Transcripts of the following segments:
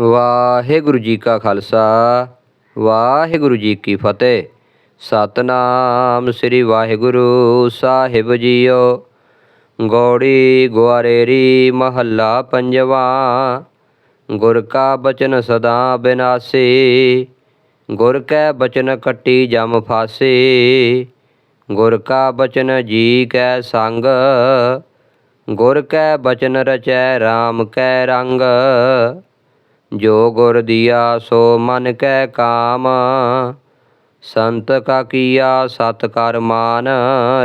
ਵਾਹਿਗੁਰੂ ਜੀ ਕਾ ਖਾਲਸਾ, ਵਾਹਿਗੁਰੂ ਜੀ ਕੀ ਫਤਿਹ। ਸਤਨਾਮ ਸ੍ਰੀ ਵਾਹਿਗੁਰੂ ਸਾਹਿਬ ਜੀਓ। ਗੌੜੀ ਗੁਆਰੇਰੀ ਮਹੱਲਾ ਪੰਜਵਾ। ਗੁਰ ਕਾ ਬਚਨ ਸਦਾ ਬਿਨਾਸੀ। ਗੁਰ ਕੈ ਬਚਨ ਕੱਟੀ ਜਮ ਫਾਸੀ। ਗੁਰ ਕਾ ਬਚਨ ਜੀ ਕੈ ਸੰਗ। ਗੁਰ ਕੈ ਬਚਨ ਰਚੈ RAM ਕੈ ਰੰਗ। ਜੋ ਗੁਰ ਦੀਆ ਸੋ ਮਨ ਕੈ ਕਾਮ। ਸੰਤ ਕਾ ਕੀਆ, ਸਤ ਕਰ ਮਾਨ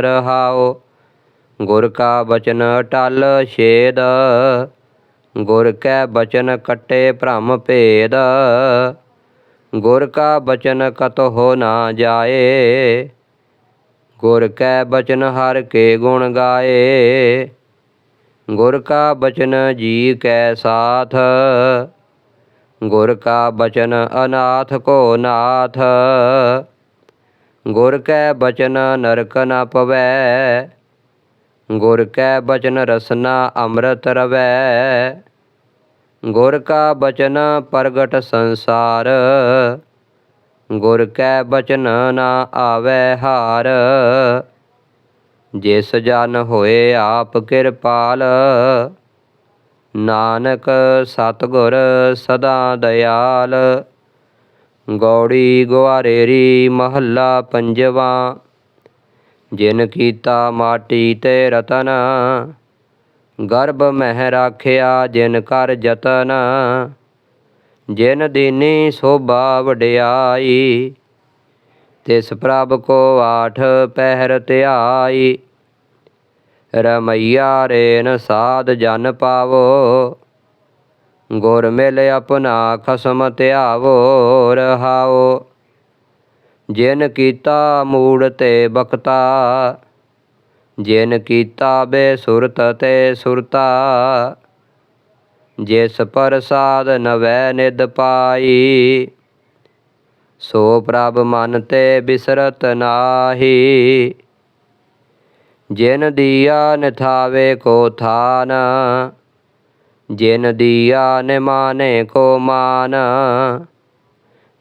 ਰਹਾਓ ਗੁਰ ਕਾ ਬਚਨ ਟਲ ਛੇਦ। ਗੁਰ ਕੈ ਬਚਨ ਕੱਟੇ ਭ੍ਰਮ ਭੇਦ। ਗੁਰ ਕਾ ਬਚਨ ਹੋ ਨਾ ਜਾਏ। ਗੁਰ ਕੈ ਬਚਨ ਹਰ ਕੇ ਗੁਣ ਗਾਏ। ਗੁਰ ਕਾ ਬਚਨ ਜੀ ਕੈ ਸਾਥ। ਗੁਰ ਕਾ ਬਚਨ ਅਨਾਥ ਕੋ ਨਾਥ। ਗੁਰ ਕੈ ਬਚਨ ਨਰਕ ਨ ਪਵੈ। ਗੁਰ ਕੈ ਬਚਨ ਰਸਨਾ ਅੰਮ੍ਰਿਤ ਰਵੈ। ਗੁਰ ਕਾ ਬਚਨ ਪ੍ਰਗਟ ਸੰਸਾਰ। ਗੁਰ ਕੈ ਬਚਨ ਨਾ ਆਵੈ ਹਾਰ। ਜਿਸ ਜਨ ਹੋਏ ਆਪ ਕਿਰਪਾਲ। ਨਾਨਕ ਸਤਿਗੁਰ ਸਦਾ ਦਇਆਲ। ਗੌੜੀ ਗੁਆਰੇਰੀ ਮਹੱਲਾ ਪੰਜਵਾ। ਜਿਨ ਕੀਤਾ ਮਾਟੀ ਤੇ ਰਤਨ, ਗਰਭ ਮਹਿ ਰਾਖਿਆ ਜਿਨ ਕਰ ਜਤਨ। ਜਿਨ ਦੀਨੀ ਸੋਭਾ ਵਡਿਆਈ, ਤਿਸ ਪ੍ਰਭ ਕੋ ਆਠ ਪਹਿਰ ਧਿਆਈ। ਰਮਈਆ ਰੇਨ ਸਾਧ ਜਨ ਪਾਵੋ, ਗੁਰ ਮਿਲ ਆਪਣਾ ਖਸਮ ਧਿਆਵੋ, ਰਹਾਓ। ਜਿਨ ਕੀਤਾ ਮੂੜ ਤੇ ਬਖਤਾ, ਜਿਨ ਕੀਤਾ ਬੇਸੁਰਤ ਤੇ ਸੁਰਤਾ, ਜਿਸ ਪ੍ਰਸਾਦ ਨਵੈ ਨਿਦ ਪਾਈ, ਸੋ ਪ੍ਰਭ ਮਨ ਤੇ ਬਿਸਰਤ ਨਾਹੀ। ਜਿਨ ਦੀਆ ਨਿਥਾਵੇ ਕੋ ਥਾਨ, ਜਿਨ ਦੀਆ ਨਿਮਾਨੇ ਕੋ ਮਾਨ,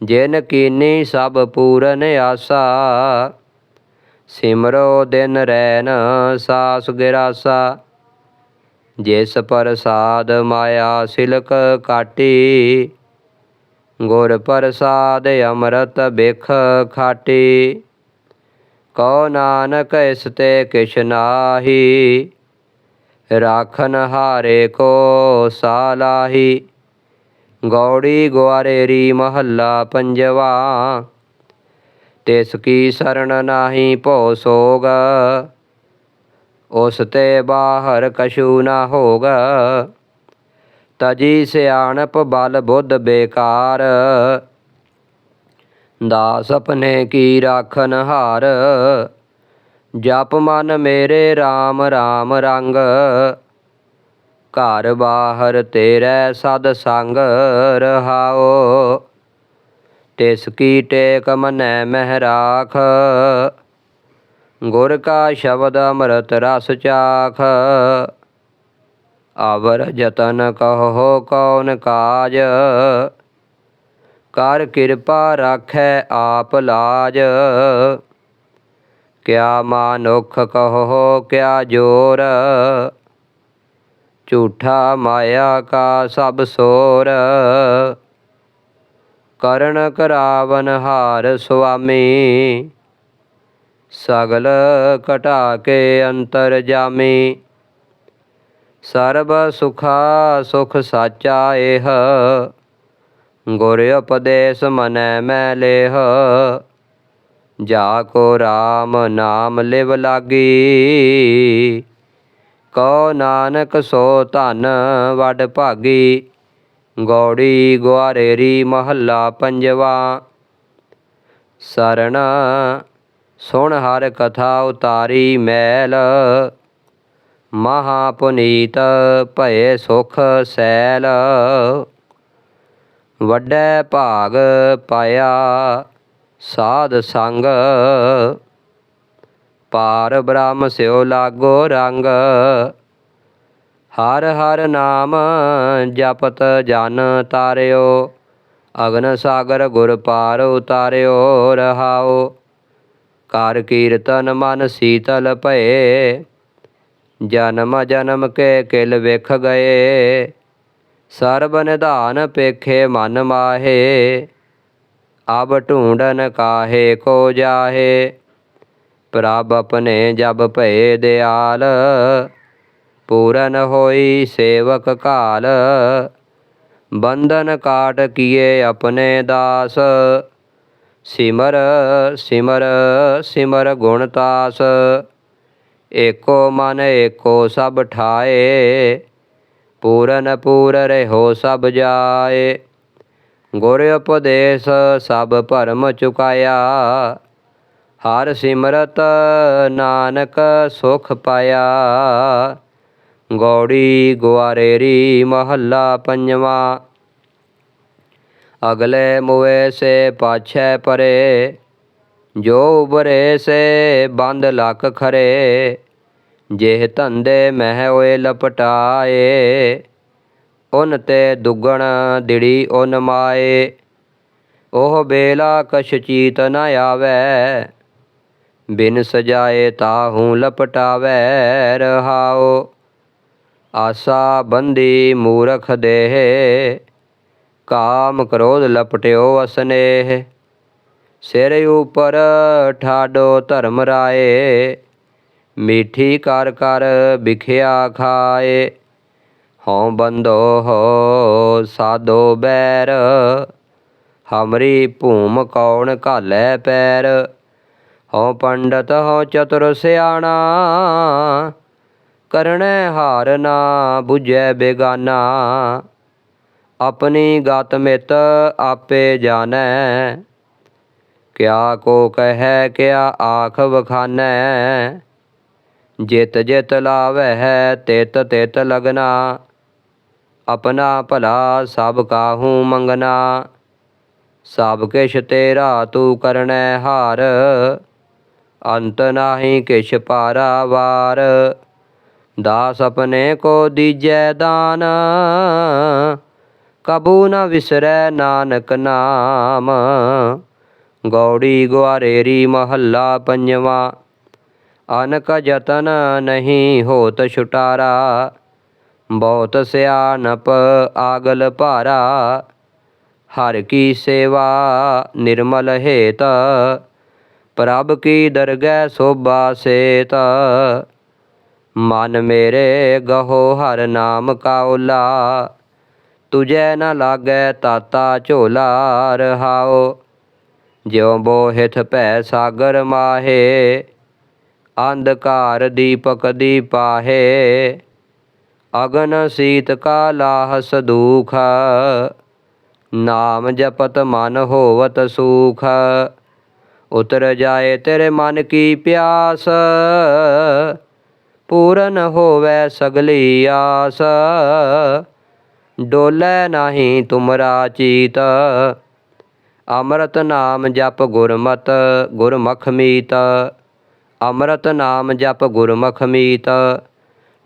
ਜਿਨ ਕੀਨੀ ਸਭ ਪੂਰਨ ਆਸਾ, ਸਿਮਰੋ ਦਿਨ ਰੈਨ ਸਾਸ ਗਿਰਾਸਾ। ਜਿਸ ਪ੍ਰਸਾਦ ਮਾਇਆ ਸਿਲਕ ਕਾਟੀ, ਗੁਰ ਪ੍ਰਸਾਦ ਅੰਮ੍ਰਿਤ ਬਿਖ ਖਾਟੀ। ਕਉ ਨਾਨਕ ਇਸ ਤੇ ਕਿਛ ਨਾਹੀ, ਰਾਖਨ ਹਾਰੇ ਕੋ ਸਾਲਾਹੀ ਗੌੜੀ ਗੁਆਰੇਰੀ ਮਹੱਲਾ ਪੰਜਵਾ, ਤਿਸ ਕੀ ਸਰਣ ਨਾਹੀ ਭੋ ਸੋਗ, ਉਸ ਤੇ ਬਾਹਰ ਕਛੂ ਨਾ ਹੋਗ। ਤਜੀ ਸਿਆਣਪ ਬਲ ਬੁੱਧ ਬੇਕਾਰ ਦਾਸ ਆਪਣੇ ਕੀ ਰਾਖਨ ਹਾਰ? ਜਪ ਮਨ ਮੇਰੇ RAM RAM ਰੰਗ। ਘਰ ਬਾਹਰ ਤੇਰੇ ਸਦ ਸੰਗ ਰਹਾਓ। ਤਿਸ ਕੀ ਟੇਕ ਮਨੈ ਮਹਿ ਰਾਖ ਗੁਰ ਕਾ ਸ਼ਬਦ ਅੰਮ੍ਰਿਤ ਰਸ ਚਾਖ। ਆਵਰ ਜਤਨ ਕਹੋ ਕੌਣ ਕਾਜ? ਕਰ ਕਿਰਪਾ ਰਾਖੈ ਆਪ ਲਾਜ। ਕਿਆ ਮਾਨੁਖ ਕਹੋ, ਕਿਆ ਜੋਰ। ਝੂਠਾ ਮਾਇਆ ਕਾ ਸਭ ਸੋਰ। ਕਰਨ ਕਰਾਵਨ ਹਾਰ ਸੁਆਮੀ, ਸਗਲ ਘਟਾ ਕੇ ਅੰਤਰ ਜਾਮੀ। ਸਰਬ ਸੁਖਾ ਸੁਖ ਸਾਚਾ ਏਹ ਗੁਰ ਉਪਦੇਸ਼ ਮਨੈ ਮੈਂ ਲੇਹ। ਜਾ ਕੋ RAM ਨਾਮ ਲਿਵ ਲਾਗੀ। ਕਉ ਨਾਨਕ ਸੋ ਧਨ ਵਡ ਭਾਗੀ। ਗੌੜੀ ਗੁਆਰੇਰੀ ਮਹੱਲਾ ਪੰਜਵਾ। ਸਰਣ ਸੁਣ ਹਰ ਕਥਾ ਉਤਾਰੀ ਮੈਲ। ਮਹਾ ਪੁਨੀਤ ਭਏ ਸੁਖ ਸੈਲ। ਵੱਡੇ ਭਾਗ ਪਾਇਆ, ਸਾਧ ਸੰਗ। ਪਾਰ ਬ੍ਰਹਮ ਸਿਓ ਲਾਗੋ ਰੰਗ। ਹਰ ਹਰ ਨਾਮ ਜਪਤ ਜਨ ਤਾਰਿਓ, ਅਗਨ ਸਾਗਰ ਗੁਰ ਪਾਰ ਉਤਾਰਿਓ, ਰਹਾਓ। ਕਰ ਕੀਰਤਨ ਮਨ ਸੀਤਲ ਭਏ, ਜਨਮ ਜਨਮ ਕੇ ਕਿਲ ਵਿਖ ਗਏ। ਸਰਬ ਨਿਧਾਨ ਪੇਖੇ ਮਨ ਮਾਹੇ, ਅਬ ਢੂੰਡਨ ਕਾਹੇ ਕੋ ਜਾਹੇ। ਪ੍ਰਭ ਆਪਣੇ ਜਬ ਭਏ ਦਿਆਲ, ਪੂਰਨ ਹੋਈ ਸੇਵਕ ਕਾਲ ਬੰਧਨ ਕਾਟ ਕੀਏ ਆਪਣੇ ਦਾਸ, ਸਿਮਰ ਸਿਮਰ ਸਿਮਰ ਗੁਣ ਤਾਸ। ਏਕੋ ਮਨ ਏਕੋ ਸਭ ਠਾਏ ਪੂਰਨ ਪੂਰ ਰਹਿਓ ਸਭ ਜਾਏ। ਗੁਰ ਉਪਦੇਸ਼ ਸਭ ਭਰਮ ਚੁਕਾਇਆ। ਹਰ ਸਿਮਰਤ ਨਾਨਕ ਸੁਖ ਪਾਇਆ। ਗੌੜੀ ਗੁਆਰੇਰੀ ਮਹੱਲਾ ਪੰਜਵਾ। ਅਗਲੇ ਮੁਏ ਸੇ ਪਾਛੈ ਪਰੇ। ਜੋ ਉਬਰੇ ਸੇ ਬੰਦ ਲੱਕ ਖਰੇ। ਜਿਹ ਧੰਦੇ ਮਹਿ ਹੋਏ ਲਪਟਾਏ, ਉਨ ਤੇ ਦੁੱਗਣ ਦਿੜੀ ਉਨ ਮਾਏ। ਉਹ ਬੇਲਾ ਕਛ ਚੀਤ ਨ ਆਵੈ, ਬਿਨ ਸਜਾਏ ਤਾਹੂ ਲਪਟਾਵੈ ਰਹਾਓ ਆਸਾ ਬੰਦੀ ਮੂਰਖ ਦੇਹ, ਕਾਮ ਕ੍ਰੋਧ ਲਪਟਿਓ ਅਸਨੇਹ। ਸਿਰ ਉਪਰ ਠਾਡੋ ਧਰਮ ਰਾਏ ਮੀਠੀ ਕਰ ਕਰ ਵਿਖਿਆ ਖਾਏ। ਹਉ ਬੰਦੋ ਹੋ ਸਾਧੋ ਬੈਰ, ਹਮਰੀ ਭੂਮ ਕੌਣ ਘਾਲੈ ਪੈਰ। ਹਉ ਪੰਡਤ, ਹਉ ਚਤੁਰ ਸਿਆਣਾ ਕਰਣੈ ਹਾਰ ਨਾ 부ਝੈ ਬੇਗਾਨਾ। ਆਪਣੀ ਗਤ ਮਿਤ ਆਪੇ ਜਾਣੈ, ਕਿਆ ਕੋ ਕਹੈ, ਕਿਆ ਆਖ ਵਖਾਨੈ। ਜਿਤ ਜਿਤ ਲਾਵਹਿ ਤਿਤ ਤਿਤ ਲਗਨਾ। ਆਪਣਾ ਭਲਾ ਸਭ ਕਾਹੂ ਮੰਗਨਾ। ਸਭ ਕਿਛ ਤੇਰਾ ਤੂੰ ਕਰਣੈ ਹਾਰ। ਅੰਤ ਨਾਹੀ ਕਿਛ ਪਾਰਾਵਾਰ ਦਾਸ ਆਪਣੇ ਕੋ ਦੀਜੈ ਦਾਨ। ਕਬੂ ਨ ਵਿਸਰੈ ਨਾਨਕ ਨਾਮ। ਗੌੜੀ ਗੁਆਰੇਰੀ ਮਹੱਲਾ ਪੰਜਵਾ। ਅਨਕ ਜਤਨ ਨਹੀਂ ਹੋਤ ਛੁਟਾਰਾ, ਬਹੁਤ ਸਿਆਨਪ ਆਗਲ ਭਾਰਾ। ਹਰ ਕੀ ਸੇਵਾ ਨਿਰਮਲ ਹੇਤ, ਪ੍ਰਭ ਕੀ ਦਰਗਹਿ ਸੋਭਾ ਸੇਤ। ਮਨ ਮੇਰੇ ਗਹੋ ਹਰ ਨਾਮ ਕਾ ਓਲਾ ਤੁਝੈ ਨ ਲਾਗੈ ਤਾਤਾ ਝੋਲਾ ਰਹਾਓ ਜਿਉ ਬੋਹਿਥ ਭੈ ਸਾਗਰ ਮਾਹੇ ਅੰਧਕਾਰ ਦੀਪਕ ਦੀਪਾਹੇ ਅਗਨ ਸੀਤ ਕਾ ਲਾਹਸ ਨਾਮ ਜਪਤ ਮਨ ਹੋਵਤ ਸੂਖ। ਉਤਰ ਜਾਏ ਤੇਰੇ ਮਨ ਕੀ ਪਿਆਸ। ਪੂਰਨ ਹੋਵੇ ਸਗਲੀ ਆਸ। ਡੋਲੇ ਨਹੀਂ ਤੁਮਰਾ ਚੀਤ। ਅੰਮ੍ਰਿਤ ਨਾਮ ਜਪ ਗੁਰਮਤ, ਗੁਰਮਖ ਮੀਤ। ਅੰਮ੍ਰਿਤ ਨਾਮ ਜਪ ਗੁਰਮਖ ਮੀਤ,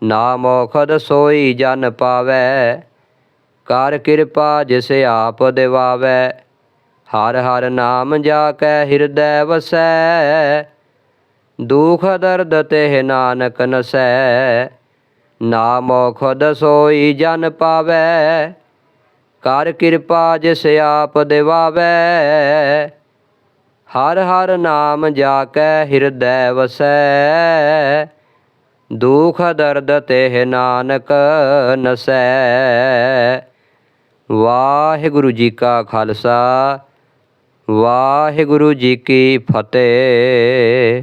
ਨਾਮ ਔਖਦ ਸੋਈ ਜਨ ਪਾਵੈ, ਕਰ ਕਿਰਪਾ ਜਿਸ ਆਪ ਦਿਵਾਵੈ, ਹਰ ਹਰ ਨਾਮ ਜਾ ਕੈ ਹਿਰਦੈ ਵਸੈ, ਦੁਖ ਦਰਦ ਤੇ ਨਾਨਕ ਨਸੈ, ਨਾਮ ਖੁਦ ਸੋਈ ਜਨ ਪਾਵੈ, ਕਰ ਕਿਰਪਾ ਜਿਸ ਆਪ ਦਿਵਾਵੈ ਹਰ ਹਰ ਨਾਮ ਜਾ ਕੈ ਹਿਰਦੈ ਵਸੈ। ਦੁਖ ਦਰਦ ਤੇ ਨਾਨਕ ਨਸੈ। ਵਾਹਿਗੁਰੂ ਜੀ ਕਾ ਖਾਲਸਾ, ਵਾਹਿਗੁਰੂ ਜੀ ਕੀ ਫਤਿਹ।